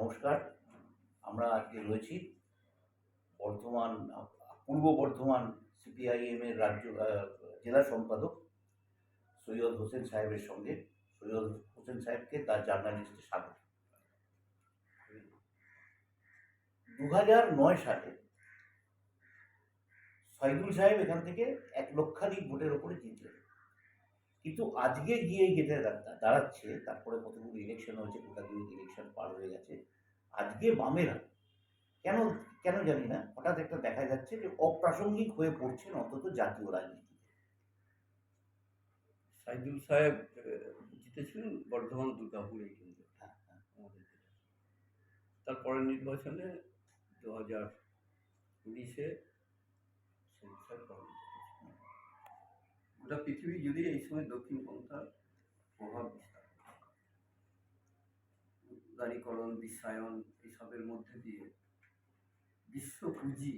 নমস্কার, আমরা আজকে রয়েছি বর্ধমান, পূর্ব বর্ধমান সিপিআইএম এর রাজ্য জেলা সম্পাদক সৈয়দ হোসেন সাহেবের সঙ্গে। সৈয়দ হোসেন সাহেবকে তার জার্নালিস্টে স্বাগত। দু হাজার নয় সালে সাইদুল সাহেব এখান থেকে এক লক্ষাধিক ভোটের ওপরে জিতলেন। কিন্তু আজকে গিয়ে দা- দাঁড়াচ্ছে তারপরে কতগুলো ইলেকশন হয়েছে কোথা দিয়ে ইলেকশন পার হয়ে গেছে আজকে বামেরা কেন কেন জানি না হঠাৎ একটা দেখা যাচ্ছে যে অপ্রাসঙ্গিক হয়ে পড়ছেন অন্তত জাতীয় রাজনীতি সাইদুল সাহেব জিতেছিলেন বর্ধমান দুর্গাপুর কেন্দ্রে হ্যাঁ, হ্যাঁ। তারপরের নির্বাচনে দু হাজার উনিশে সাহেব। গোটা পৃথিবী জুড়ে এই সময় দক্ষিণপন্থার প্রভাব বিস্তার করে। উদারীকরণ, বিশ্বায়ন এসবের মধ্যে দিয়ে বিশ্ব পুঁজি,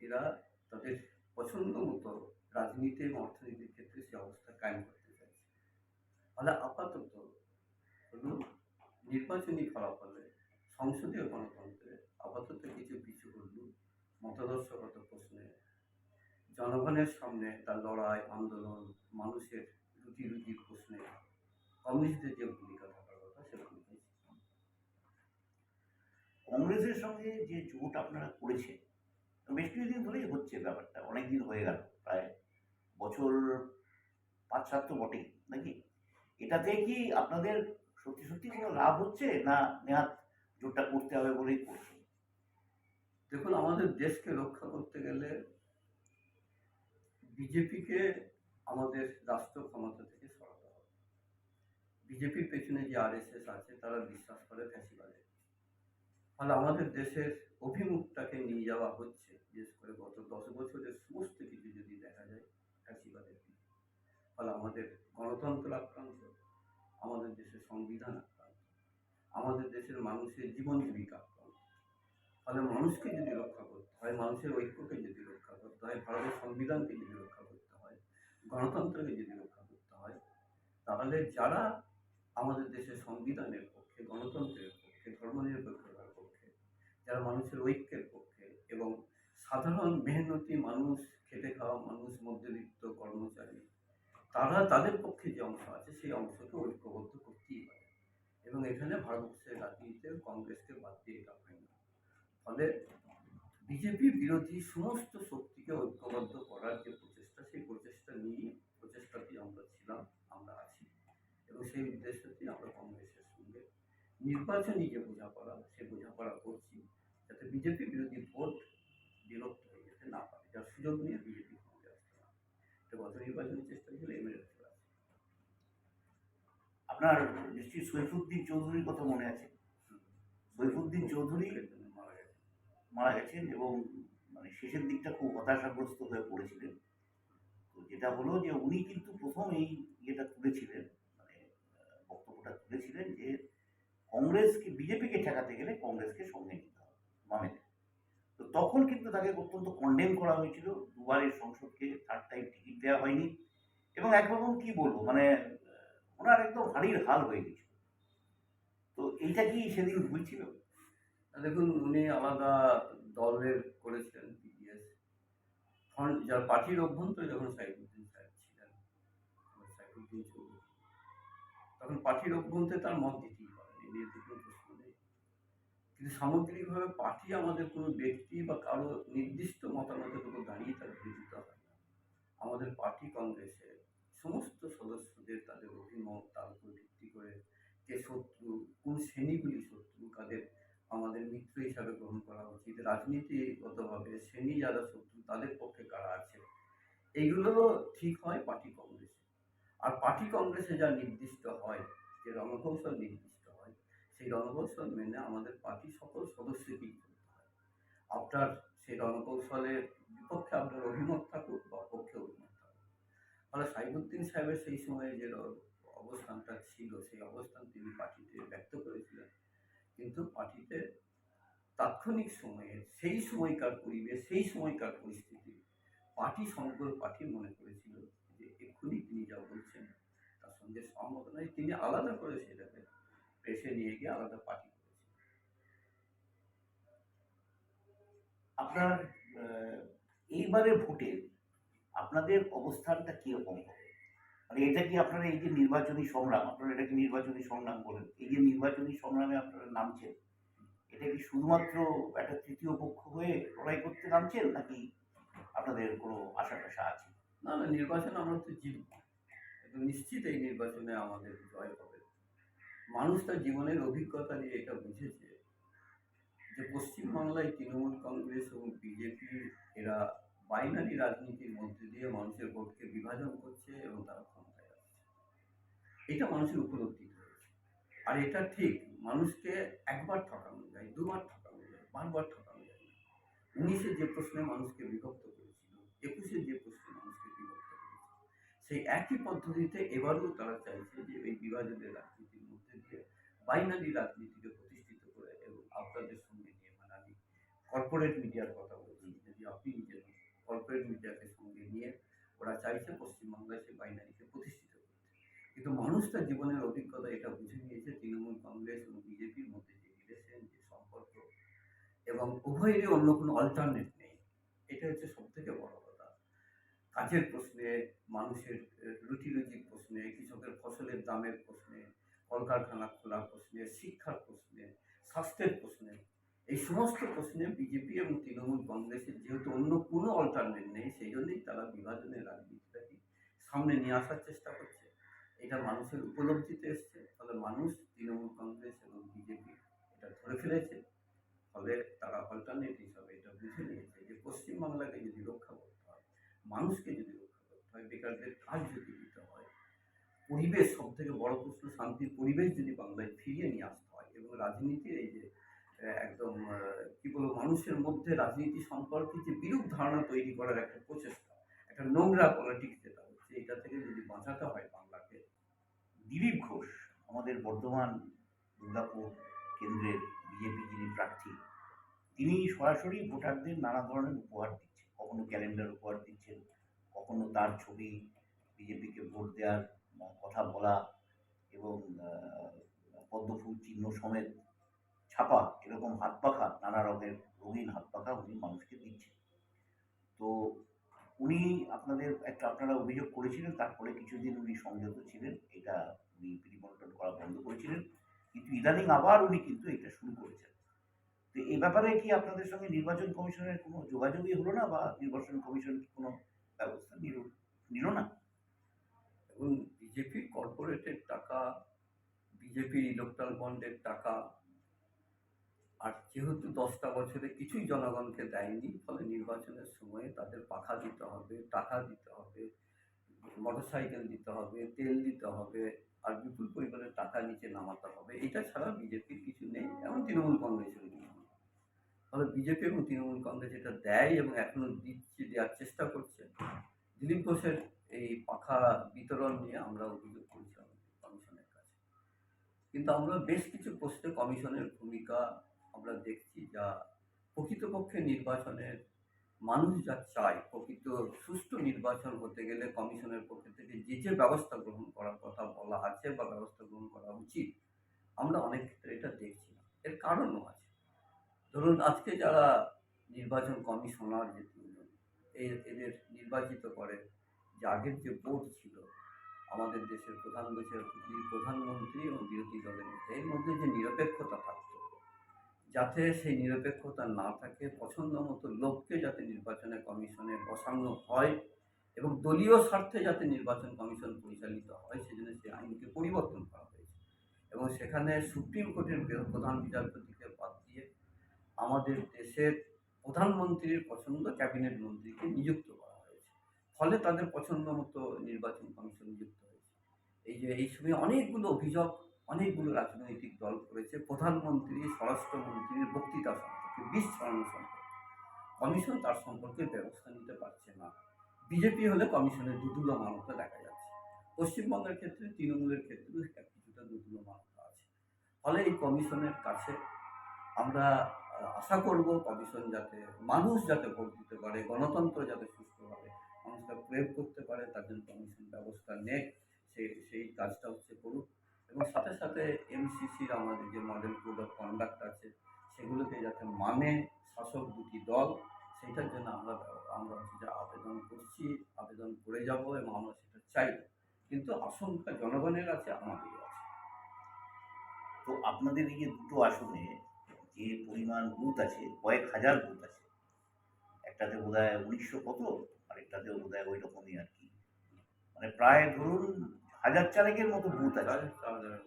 এরা তাদের পছন্দ মতো রাজনীতি এবং অর্থনীতির ক্ষেত্রে সে অবস্থা কায়েম করতে চাইছে ফলে আপাতত হলো নির্বাচনী ফলাফলে সংসদীয় গণতন্ত্রে আপাতত কিছু পিছু হলো মতাদর্শগত প্রশ্নে জনগণের সামনে তার লড়াই, আন্দোলন, মানুষের রুটি রুটির প্রশ্নে কমিউনিস্টদের যে ভূমিকা থাকার কথা সে ভূমিকাই। কংগ্রেসের সঙ্গে যে জোট আপনারা করেছেন, বেশ কিছুদিন ধরেই হচ্ছে ব্যাপারটা অনেক দিন হয়ে গেল, প্রায় বছর পাঁচ সাত তো বটেই, নাকি এটাতে কি আপনাদের সত্যি সত্যি কোনো লাভ হচ্ছে না নেহাত জোটটা করতে হবে বলেই করছেন দেখুন, আমাদের দেশকে রক্ষা করতে গেলে বিজেপিকে আমাদের রাষ্ট্র ক্ষমতা থেকে সরাতে হবে। বিজেপির পেছনে যে আরএসএস আছে, তারা বিশ্বাস করে ফ্যাসিবাদে। ফলে আমাদের দেশের অভিমুখটাকে নিয়ে যাওয়া হচ্ছে, বিশেষ করে গত দশ বছরের সমস্ত কিছু যদি দেখা যায় ফ্যাসিবাদের ফলে আমাদের গণতন্ত্র আক্রান্ত, আমাদের দেশের সংবিধান আক্রান্ত, আমাদের দেশের মানুষের জীবন জীবিকা আক্রান্ত। ফলে মানুষকে যদি রক্ষা করতে হয়, মানুষের ঐক্যকে যদি রক্ষা করতে হয় ভারতের সংবিধানকে যদি রক্ষা করতে হয়, গণতন্ত্রকে যদি রক্ষা করতে হয়, তাহলে যারা আমাদের দেশের সংবিধানের পক্ষে, গণতন্ত্রের পক্ষে, ধর্মনিরপেক্ষতার পক্ষে, যারা মানুষের ঐক্যের পক্ষে এবং সাধারণ মেহনতি মানুষ, খেটে খাওয়া মানুষ, মধ্যবিত্ত কর্মচারী, তারা তাদের পক্ষে যে অংশ আছে, সেই অংশকে ঐক্যবদ্ধ করতেই পারে। এবং এখানে ভারতবর্ষের রাজনীতিতে কংগ্রেসকে বাদ দিয়ে এটা না। ফলে বিজেপি বিরোধী সমস্ত শক্তিকে ঐক্যবদ্ধ করার যে প্রচেষ্টা, সেই প্রচেষ্টা নিয়ে প্রচেষ্টাতেই আমরা ছিলাম, আমরা আছি। এবং সেই উদ্দেশ্যতেই আমরা কংগ্রেসের সঙ্গে নির্বাচনী যে বোঝাপড়া সে বোঝাপড়া করছি, যাতে বিজেপি বিরোধী ভোট বিলুপ্ত হয়ে যেতে না পারে। যার সুযোগ নিয়ে বিজেপি ক্ষমতায় আসতে না। এটা গত নির্বাচনের চেষ্টা ছিল এমএলএ আপনার নিশ্চয়ই সৈফুদ্দিন চৌধুরীর কথা মনে আছে? সৈফুদ্দিন চৌধুরী মারা গেছেন এবং মানে শেষের দিকটা খুব হতাশাগ্রস্ত হয়ে পড়েছিলেন। তো যেটা হলো যে উনি কিন্তু প্রথম এই ইয়েটা তুলেছিলেন মানে বক্তব্যটা তুলেছিলেন যে কংগ্রেসকে, বিজেপিকে ঠেকাতে গেলে কংগ্রেসকে সঙ্গে নিতে হবে বামেদের তো তখন কিন্তু তাকে অত্যন্ত কন্ডেম করা হয়েছিল। দুবারের সংসদকে থার্ড টাইম টিকিট দেওয়া হয়নি। এবং একরকম কি বলব মানে ওনার একদম হাড়ির হাল হয়ে গেছিল। তো এইটা কি সেদিন ভুল ছিল? দেখুন, উনি আলাদা দলের করেছিলেন পিডিএস ফ্রন্ট, যার পার্টির অভ্যন্তরে যখন সাইফুদ্দিন সাহেব ছিলেন সাইফুদ্দিন চৌধুরী, তখন পার্টির অভ্যন্তরে তার মত দিতেই পারেন এই নিয়ে তো কোনো প্রশ্ন নেই। কিন্তু সামগ্রিকভাবে পার্টি আমাদের কোনো ব্যক্তি বা কারও নির্দিষ্ট মতামতের উপর দাঁড়িয়ে তার বিরোধিতা হয় না। আমাদের পার্টি কংগ্রেসে সমস্ত সদস্যদের তাদের অভিমত, তার উপর ভিত্তি করে কে শত্রু, কোন শ্রেণীগুলি শত্রু, কাদের আমাদের মিত্র হিসাবে গ্রহণ করা উচিত। রাজনীতিগতভাবে শ্রেণি যারা শত্রু, তাদের পক্ষে কারা আছে? এইগুলো ঠিক হয় পার্টি কংগ্রেসে। আর পার্টি কংগ্রেসে যা নির্দিষ্ট হয়, যে রণকৌশল নির্দিষ্ট হয়, সেই রণকৌশল মেনে আমাদের পার্টি সকল সদস্যকেই চলতে হয়। আপনার সেই রণকৌশলের বিপক্ষে আপনার অভিমত থাকুক বা পক্ষে অভিমত থাকুক। ফলে সাইবুদ্দিন সাহেবের সেই সময়ে যে অবস্থানটা ছিল, সেই অবস্থান তিনি পার্টিতে ব্যক্ত করেছিলেন। কিন্তু মাটিতে তাৎক্ষণিক সময়ে, সেই সময়কার পরিবেশ, সেই সময়কার পরিস্থিতি পার্টি সমগ্র পার্টি মনে করেছিল যে এক্ষুনি তিনি যা বলছেন তার সঙ্গে সহমত নয়, তিনি আলাদা করে সেটাকে পেশে নিয়ে গিয়ে আলাদা পার্টি করেছিলেন আপনার এইবারে ভোটে আপনাদের অবস্থানটা কীরকম? হবে মানে এটা কি আপনারা এই যে নির্বাচনী সংগ্রাম, আপনারা এটাকে নির্বাচনী সংগ্রাম বলেন, এই যে নির্বাচনী সংগ্রামে আপনারা নামছেন, এটা কি শুধুমাত্র একটা তৃতীয় পক্ষ হয়ে লড়াই করতে নামছেন, নাকি আপনাদের কোনো আশা টাশা আছে? না না, নির্বাচন আমরা তো জিতব। নিশ্চিত এই নির্বাচনে আমাদের জয় হবে। মানুষ তার জীবনের অভিজ্ঞতা নিয়ে এটা বুঝেছে যে পশ্চিমবাংলায় তৃণমূল কংগ্রেস এবং বিজেপি এরা বাইনারি রাজনীতির মধ্যে দিয়ে মানুষের ভোটকে বিভাজন করছে এবং তারা ক্ষমতায় আসছে। এটা মানুষের উপলব্ধি হয়েছে আর এটা ঠিক, মানুষকে একবার ঠকানো যায়, দুবার ঠকানো যায়, বারবার ঠকানো যায় না। উনিশে যে প্রশ্নে মানুষকে বিভক্ত করেছিল, একুশে যে প্রশ্নে মানুষকে বিভক্ত করেছিল, সেই একই পদ্ধতিতে এবারও তারা চাইছে যে এই বিভাজনের রাজনীতির মধ্যে দিয়ে বাইনারি রাজনীতিকে প্রতিষ্ঠিত করে এবং আপনাদের সঙ্গে নিয়ে মানে আমি কর্পোরেট মিডিয়ার কথা বলছি, যদি আপনি নিজের কর্পোরেট মিডিয়াকে সঙ্গে নিয়ে ওরা চাইছে পশ্চিমবাংলায় সেই বাইনারিকে প্রতিষ্ঠিত করতে। কিন্তু মানুষ তার জীবনের অভিজ্ঞতা এটা বুঝে নিয়েছে, তৃণমূল কংগ্রেস এবং বিজেপির মধ্যে যে রিলেশন যে সম্পর্ক এবং উভয়েরই অন্য কোনো অল্টারনেট নেই। এটা হচ্ছে সব থেকে বড় কথা। কাজের প্রশ্নে, মানুষের রুটি রুজির প্রশ্নে, কৃষকের ফসলের দামের প্রশ্নে, কলকারখানা খোলার প্রশ্নে, শিক্ষার প্রশ্নে, স্বাস্থ্যের প্রশ্নে এই সমস্ত প্রশ্নে বিজেপি এবং তৃণমূল কংগ্রেসের যেহেতু অন্য কোনো অল্টারনেট নেই, সেই জন্যই তারা বিভাজনের রাজনীতিটাকে সামনে নিয়ে আসার চেষ্টা করছে। এটা মানুষের উপলব্ধিতে এসছে, ফলে মানুষ তৃণমূল কংগ্রেস এবং বিজেপি এটা ধরে ফেলেছে। ফলে তারা অল্টারনেট হিসাবে এটা বুঝে নিয়েছে যে পশ্চিমবাংলাকে যদি রক্ষা করতে হয়, মানুষকে যদি রক্ষা করতে হয়, বেকারদের কাজ যদি দিতে হয়, পরিবেশ সব থেকে বড় প্রশ্ন, শান্তির পরিবেশ যদি বাংলায় ফিরিয়ে নিয়ে আসতে হয় এবং রাজনীতির এই যে একদম কি বলব, মানুষের মধ্যে রাজনীতি সম্পর্কে যে বিরূপ ধারণা তৈরি করার একটা প্রচেষ্টা, একটা নোংরা পলিটিক্স যেটা হচ্ছে, এটা থেকে যদি বাঁচাতে হয় বাংলাকে, দিলীপ ঘোষ, আমাদের বর্ধমান দুর্গাপুর কেন্দ্রের বিজেপি যিনি প্রার্থী, তিনি সরাসরি ভোটারদের নানা ধরনের উপহার দিচ্ছেন। কখনো ক্যালেন্ডার উপহার দিচ্ছেন, কখনো তার ছবি বিজেপিকে ভোট দেওয়ার কথা বলা এবং পদ্মফুল চিহ্ন সমেত ছাপা এরকম হাত পাখা, নানা রকমের রঙিন হাত পাখা উনি মানুষকে দিচ্ছেন। তো উনি আপনাদের একটা আপনারা অভিযোগ করেছিলেন, তারপরে কিছুদিন উনি সংযত ছিলেন, এটা উনি পিরিমন্টন করা বন্ধ করেছিলেন। কিন্তু ইদানিং আবার উনি কিন্তু এটা শুরু করেছেন। তো এই ব্যাপারে কি আপনাদের সঙ্গে নির্বাচন কমিশনের কোনো যোগাযোগই হলো না বা নির্বাচন কমিশন কোনো ব্যবস্থা নিল নিল না? এবং বিজেপির কর্পোরেটের টাকা বিজেপির ইলেকট্রাল বন্ডের টাকা আর যেহেতু দশটা বছরে কিছুই জনগণকে দেয়নি, ফলে নির্বাচনের সময়ে তাদের পাখা দিতে হবে, টাকা দিতে হবে, মোটরসাইকেল দিতে হবে, তেল দিতে হবে, আর বিপুল পরিমাণে টাকা নিচে নামাতে হবে। এটা ছাড়া বিজেপির কিছু নেই এবং তৃণমূল কংগ্রেসের কিছু ফলে বিজেপি এবং তৃণমূল কংগ্রেস এটা দেয় এবং এখনও দিচ্ছে, দেওয়ার চেষ্টা করছে। দিলীপ ঘোষের এই পাখা বিতরণ নিয়ে আমরা অভিযোগ করেছিলাম কমিশনের কাছে। কিন্তু আমরা বেশ কিছু প্রশ্নে কমিশনের ভূমিকা আমরা দেখছি যা প্রকৃতপক্ষে নির্বাচনের মানুষ যা চায়, প্রকৃত সুষ্ঠু নির্বাচন হতে গেলে কমিশনের পক্ষ থেকে যে যে ব্যবস্থা গ্রহণ করার কথা বলা আছে বা ব্যবস্থা গ্রহণ করা উচিত, আমরা অনেক ক্ষেত্রে এটা দেখছি না। এর কারণও আছে। ধরুন আজকে যারা নির্বাচন কমিশনার যে তিনজন এদের নির্বাচিত করে, যে আগের যে বোর্ড ছিল, আমাদের দেশের প্রধান বিচারপতি, প্রধানমন্ত্রী এবং বিরোধী দলের মধ্যে এর মধ্যে যে নিরপেক্ষতা থাকতো যাতে সেই নিরপেক্ষতা না থাকে, পছন্দ মতো লোককে যাতে নির্বাচনে কমিশনে বসানো হয় এবং দলীয় স্বার্থে যাতে নির্বাচন কমিশন পরিচালিত হয়, সেজন্য সেই আইনকে পরিবর্তন করা হয়েছে। এবং সেখানে সুপ্রিম কোর্টের প্রধান বিচারপতিকে বাদ দিয়ে আমাদের দেশের প্রধানমন্ত্রীর পছন্দ ক্যাবিনেট মন্ত্রীকে নিযুক্ত করা হয়েছে। ফলে তাদের পছন্দ মতো নির্বাচন কমিশন নিযুক্ত হয়েছে। এই যে, এই সময় অনেকগুলো অভিযোগ অনেকগুলো রাজনৈতিক দল করেছে, প্রধানমন্ত্রী স্বরাষ্ট্রমন্ত্রীর বক্তৃতা সম্পর্কে ছড়ানো সম্পর্কে। কমিশন তার সম্পর্কে ব্যবস্থা নিতে পারছে না। বিজেপি হলে কমিশনের দুদুলো মানতা দেখা যাচ্ছে। পশ্চিমবঙ্গের ক্ষেত্রে, তৃণমূলের ক্ষেত্রেও কিছুটা দুদুলো মানতা আছে। ফলে এই কমিশনের কাছে আমরা আশা করব কমিশন যাতে, মানুষ যাতে ভোট দিতে পারে, গণতন্ত্র যাতে সুস্থভাবে মানুষটা প্রয়োগ করতে পারে, তার জন্য কমিশন ব্যবস্থা নেয় সেই সেই কাজটা হচ্ছে করুক। এবং সাথে সাথে এমসিসির আমাদের যে মডেল কোড অফ কন্ডাক্ট আছে, সেগুলোকে যাতে মানে শাসক দুটি দল সেটার জন্য আমরা আমরা হচ্ছে আবেদন করছি, আবেদন করে যাব এবং আমরা সেটা চাই কিন্তু আশঙ্কা জনগণের আছে আমাদের আছে তো আপনাদের এই যে দুটো আসনে, যে পরিমাণ বুথ আছে, কয়েক হাজার বুথ আছে, একটাতে বোধ হয় উনিশশো কত, আরেকটাতেও বোধ হয় ওই রকমই আর কি। মানে প্রায় ধরুন হাজার চারেকের মতো বুথ আছে।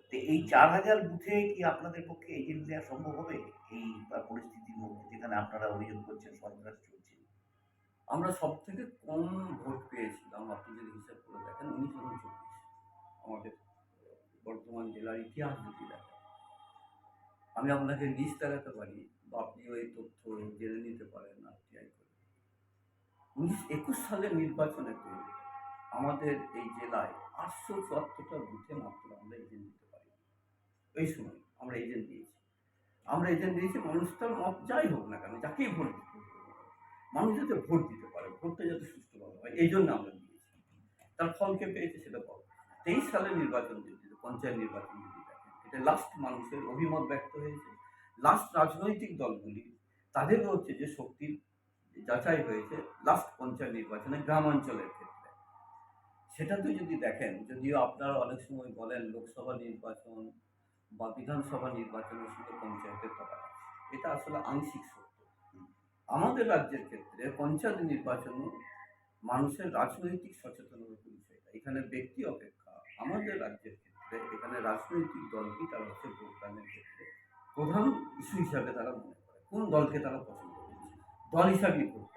তো এই চার হাজার বুথে কি আপনাদের পক্ষে এজেন্ট দেওয়া সম্ভব হবে? এই পরিস্থিতির মধ্যে যেখানে আপনারা অভিযোগ করছেন সন্ত্রাস চলছে। আমরা সব থেকে কম ভোট পেয়েছিলাম আপনি যদি হিসাব করে দেখেন উনিশ এবং চব্বিশ। আমাদের বর্ধমান জেলার ইতিহাস যদি দেখেন। আমি আপনাকে লিস্ট দেখাতে পারি বা আপনি ওই তথ্য জেনে নিতে পারেন আরটিআই করে। উনিশ একুশ সালের নির্বাচনেতে আমাদের এই জেলায় আটশো চুয়াত্তরটা বুথে মাত্র আমরা এজেন্ট দিতে পারি। এই সময় আমরা এজেন্ট দিয়েছি। আমরা এজেন্ট দিয়েছি মানুষটার মত যাই হোক না কেন, যাকেই ভোট দিতে। মানুষ যাতে ভোট দিতে পারে, ভোটটা যাতে সুষ্ঠুভাবে হয়, এই জন্য আমরা দিয়েছি। তার ফলকে পেয়েছে সেটা পাবো তেইশ সালের নির্বাচন যদি পঞ্চায়েত নির্বাচন এটা লাস্ট মানুষের অভিমত ব্যক্ত হয়েছে। লাস্ট রাজনৈতিক দলগুলি, তাদেরও হচ্ছে যে শক্তির যাচাই হয়েছে লাস্ট পঞ্চায়েত নির্বাচনে গ্রামাঞ্চলের সেটাতে যদি দেখেন, যদিও আপনারা অনেক সময় বলেন লোকসভা নির্বাচন বা বিধানসভা নির্বাচনের সঙ্গে পঞ্চায়েতের তফাৎ এটা আসলে আংশিক সত্য। আমাদের রাজ্যের ক্ষেত্রে পঞ্চায়েত নির্বাচন মানুষের রাজনৈতিক সচেতনতার পরিচয় দেয়। এখানে ব্যক্তি অপেক্ষা। আমাদের রাজ্যের ক্ষেত্রে এখানে রাজনৈতিক দলটি তারা হচ্ছে ভোটদানের ক্ষেত্রে প্রধান ইস্যু হিসাবে তারা মনে করে। কোন দলকে তারা পছন্দ করছে? দল হিসাবেই ভোট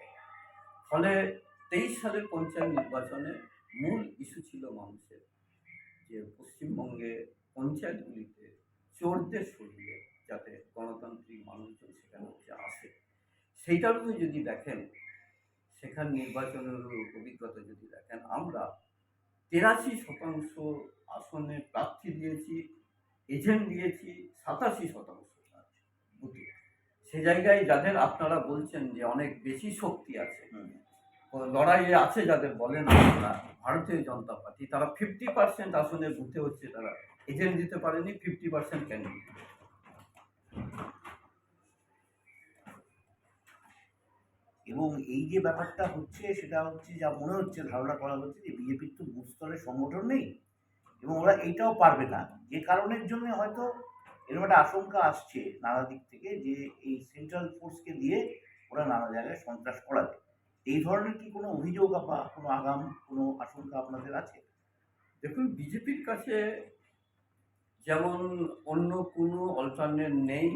ফলে তেইশ সালের পঞ্চায়েত নির্বাচনে মূল ইস্যু ছিল মানুষের যে পশ্চিমবঙ্গে পঞ্চায়েতগুলিতে চোরদের সরিয়ে যাতে গণতান্ত্রিক মানুষজন সেখানে হচ্ছে আসে। সেইটারও যদি দেখেন, সেখান নির্বাচনের অভিজ্ঞতা যদি দেখেন, আমরা তেরাশি শতাংশ আসনে প্রার্থী দিয়েছি, এজেন্ট দিয়েছি, সাতাশি শতাংশ সে জায়গায় যাদের আপনারা বলছেন যে অনেক বেশি শক্তি আছে। লড়াইয়ে আছে যাদের বলেন আপনারা ভারতীয় জনতা পার্টি, তারা ফিফটি পার্সেন্ট আসনে বুথে হচ্ছে, তারা এজেন্ট দিতে পারেনি ফিফটি পার্সেন্ট ক্যান্ডিডেট এবং এই যে ব্যাপারটা হচ্ছে, সেটা হচ্ছে যা মনে হচ্ছে, ধারণা করা হচ্ছে যে বিজেপির তো বুথ স্তরের সংগঠন নেই এবং ওরা এইটাও পারবে না। যে কারণের জন্য হয়তো এরকম একটা আশঙ্কা আসছে নানা দিক থেকে যে এই সেন্ট্রাল ফোর্সকে দিয়ে ওরা নানা জায়গায় সন্ত্রাস করাবে। এই ধরনের কি কোনো অভিযোগ বা কোনো আগাম, কোনো আশঙ্কা আপনাদের আছে দেখুন, বিজেপির কাছে যেমন অন্য কোনো অল্টারনেট নেই,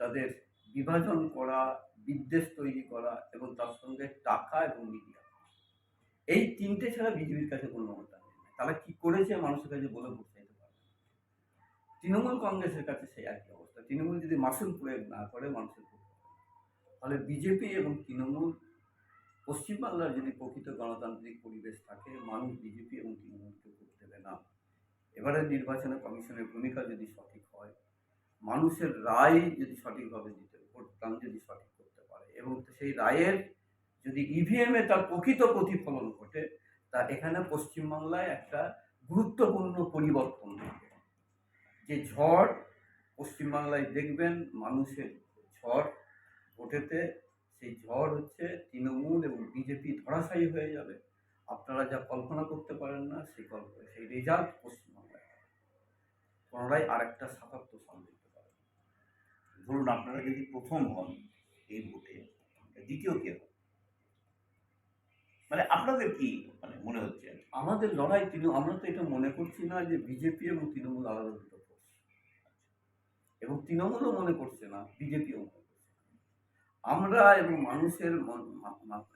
তাদের বিভাজন করা, বিদ্বেষ তৈরি করা এবং তার সঙ্গে টাকা এবং মিডিয়া এই তিনটে ছাড়া বিজেপির কাছে কোনো অল্টারনেট নেই তারা কি করেছে মানুষের কাছে বলে বোঝাইতে পারে না। তৃণমূল কংগ্রেসের কাছে সেই একই অবস্থা তৃণমূল যদি মাসুল প্রয়োগ না করে, মানুষের। ফলে বিজেপি এবং তৃণমূল পশ্চিমবাংলার যদি প্রকৃত গণতান্ত্রিক পরিবেশ থাকে, মানুষ বিজেপি এবং তৃণমূলকে ভোট দেবে না। এবারের নির্বাচনে কমিশনের ভূমিকা যদি সঠিক হয়, মানুষের রায় যদি সঠিকভাবে দিতে ভোটদান যদি সঠিক করতে পারে এবং সেই রায়ের যদি ইভিএমে তার প্রকৃত প্রতিফলন ঘটে, তা এখানে পশ্চিমবাংলায় একটা গুরুত্বপূর্ণ পরিবর্তন হবে যে ঝড় পশ্চিমবাংলায় দেখবেন, মানুষের ঝড় ভোটেতে সেই ঝড় হচ্ছে, তৃণমূল এবং বিজেপি ধরাশায়ী হয়ে যাবে আপনারা যা কল্পনা করতে পারেন না, সেই কল্পনা সেই রেজাল্ট পশ্চিমবাংলায় হবে। পুনরায় আরেকটা সাতাত্তর সাল দেখতে পারেন ধরুন আপনারা যদি প্রথম হন এই ভোটে দ্বিতীয় কে হবে? মানে আপনাদের কি মানে মনে হচ্ছে আমাদের লড়াই তৃণমূল, আমরা তো এটা মনে করছি না যে বিজেপি এবং তৃণমূল আলাদা দুটো ফোর্স এবং তৃণমূলও মনে করছে না, বিজেপিও মনে। আমরা এবং মানুষের মন- মা- মা-